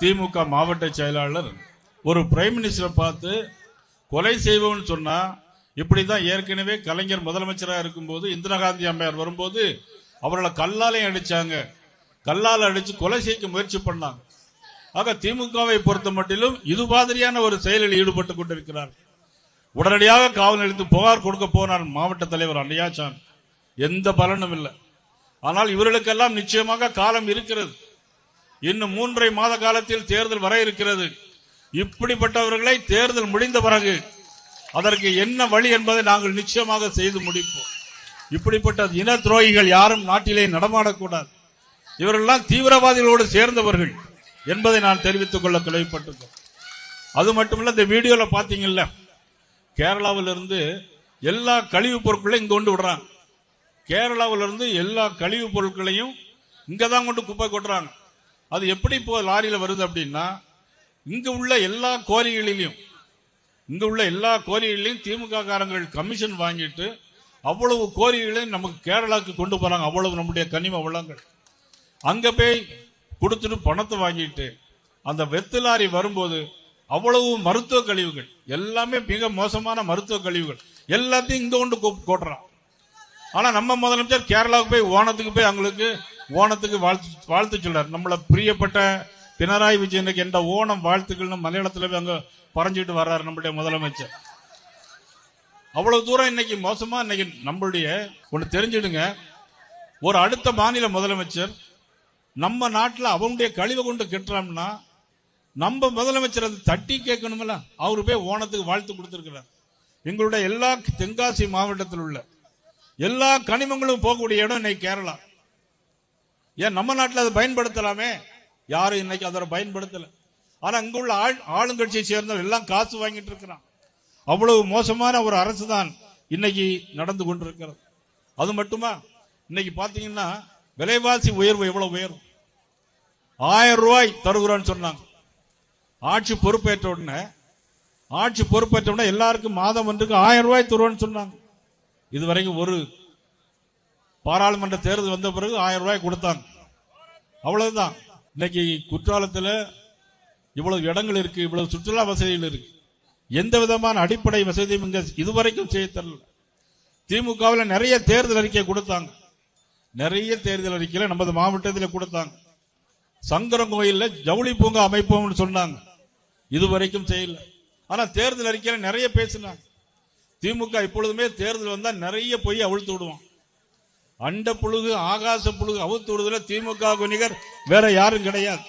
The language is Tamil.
திமுக மாவட்ட செயலாளர் ஒரு பிரைம் மினிஸ்டரை பார்த்து கொலை செய்வோம்னு சொன்னா இப்படிதான் ஏற்கனவே கலைஞர் முதலமைச்சராக இருக்கும்போது இந்திரா காந்தி அம்மையார் வரும்போது அவர்களை கல்லாலையும் அடிச்சாங்க. கல்லால் அடிச்சு கொலை செய்ய முயற்சி பண்ணாங்க. ஆக திமுகவை பொறுத்த மட்டிலும் இது மாதிரியான ஒரு செயலில் ஈடுபட்டு கொண்டிருக்கிறார். உடனடியாக காவல் நிலையத்து புகார் கொடுக்க போனார் மாவட்ட தலைவர் அன்னையாச்சான் எந்த பலனும் இல்லை. ஆனால் இவர்களுக்கெல்லாம் நிச்சயமாக காலம் இருக்கிறது. இன்னும் மூன்றரை மாத காலத்தில் தேர்தல் வர இருக்கிறது. இப்படிப்பட்டவர்களை தேர்தல் முடிந்த பிறகு அதற்கு என்ன வழி என்பதை நாங்கள் நிச்சயமாக செய்து முடிப்போம். இப்படிப்பட்ட இன துரோகிகள் யாரும் நாட்டிலே நடமாடக்கூடாது. இவரெல்லாம் தீவிரவாதிகளோடு சேர்ந்தவர்கள் என்பதை நான் தெரிவித்துக் கொள்ள தொலைப்பட்டிருக்கோம் அது மட்டுமல்ல இந்த வீடியோல பாத்தீங்கல்ல கேரளாவிலிருந்து எல்லா கழிவுப் பொருட்களையும் இங்கே கொண்டு விடுறாங்க. கேரளாவிலிருந்து எல்லா கழிவுப் பொருட்களையும் இங்கே தான் கொண்டு குப்பை கொட்டுறாங்க. அது எப்படி இப்போ லாரியில் வருது அப்படின்னா இங்கே உள்ள எல்லா கோரிகளிலையும் இங்கே உள்ள எல்லா கோரிகளிலையும் திமுக காரங்கள் கமிஷன் வாங்கிட்டு அவ்வளவு கோரிகளையும் நமக்கு கேரளாவுக்கு கொண்டு போறாங்க. அவ்வளவு நம்முடைய கனிம வளங்கள். அங்க போய் கொடுத்துட்டு பணத்தை வாங்கிட்டு அந்த வெத்து லாரி வரும்போது அவ்வளவு மருத்துவ கழிவுகள் எல்லாமே மிக மோசமான மருத்துவ கழிவுகள் எல்லாத்தையும் இங்க கொண்டு கொ- கொட்டுறான். ஆனா நம்ம முதலமைச்சர் கேரளாவுக்கு போய் ஓணத்துக்கு போய் அவங்களுக்கு ஓணத்துக்கு வாழ்த்து வாழ்த்து சொல்றார். நம்மள பிரியப்பட்ட பினராயி விஜயனுக்கு எந்த ஓணம் வாழ்த்துக்கள்னு மலையாளத்துல அங்கே அங்க பறஞ்சிட்டு வர்றாரு நம்முடைய முதலமைச்சர். அவ்வளவு தூரம் இன்னைக்கு மோசமா இன்னைக்கு நம்மளுடைய ஒன்று தெரிஞ்சிடுங்க. ஒரு அடுத்த மாநில முதலமைச்சர் நம்ம நாட்டில் அவனுடைய கழிவை கொண்டு கெட்டுறான்னா நம்ம முதலமைச்சர் அது தட்டி கேட்கணும்ல அவரு போய் ஓணத்துக்கு வாழ்த்து கொடுத்துருக்கிறார். எங்களுடைய எல்லா தென்காசி மாவட்டத்தில் உள்ள எல்லா கனிமங்களும் போகக்கூடிய இடம் இன்னைக்கு கேரளா. ஏன் நம்ம நாட்டில் அதை பயன்படுத்தலாமே? யாரும் இன்னைக்கு அதை பயன்படுத்தல. ஆனா அங்கே உள்ள ஆள் ஆளுங்கட்சியை சேர்ந்தவர் எல்லாம் காசு வாங்கிட்டு இருக்கிறான். அவ்வளவு மோசமான ஒரு அரசு தான் இன்னைக்கு நடந்து கொண்டிருக்கிறது. அது மட்டுமா? இன்னைக்கு பாத்தீங்கன்னா விலைவாசி உயர்வு எவ்வளவு உயரும்? ஆயிரம் ரூபாய் தருகிறோம்னு சொன்னாங்க. ஆட்சி பொறுப்பேற்ற உடனே ஆட்சி பொறுப்பேற்ற உடனே எல்லாருக்கும் மாதம் ஒன்றுக்கு ஆயிரம் ரூபாய் தருவோம்னு சொன்னாங்க. இதுவரைக்கும் ஒரு பாராளுமன்ற தேர்தல் வந்த பிறகு ஆயிரம் ரூபாய் கொடுத்தாங்க. அவ்வளவுதான். இன்னைக்கு குற்றாலத்தில் இவ்வளவு இடங்கள் இருக்கு இவ்வளவு சுற்றுலா வசதிகள் இருக்கு. எந்த விதமான அடிப்படை வசதியும் இங்க இதுவரைக்கும் செய்ய தரல திமுகவில் நிறைய தேர்தல் அறிக்கை கொடுத்தாங்க. நிறைய தேர்தல் அறிக்கையில நமது மாவட்டத்தில் கொடுத்தாங்க. சங்கரன் கோயில்ல ஜவுளி பூங்கா அமைப்போம்னு சொன்னாங்க. இதுவரைக்கும் செய்யல. ஆனா தேர்தல் அறிக்கையில நிறைய பேசினாங்க. திமுக இப்பொழுதுமே தேர்தல் வந்தா நிறைய போய் அவிழ்த்து விடுவோம் அண்ட புழுகு ஆகாச புழுகு அவுத்து திமுக நிகர் வேற யாரும் கிடையாது.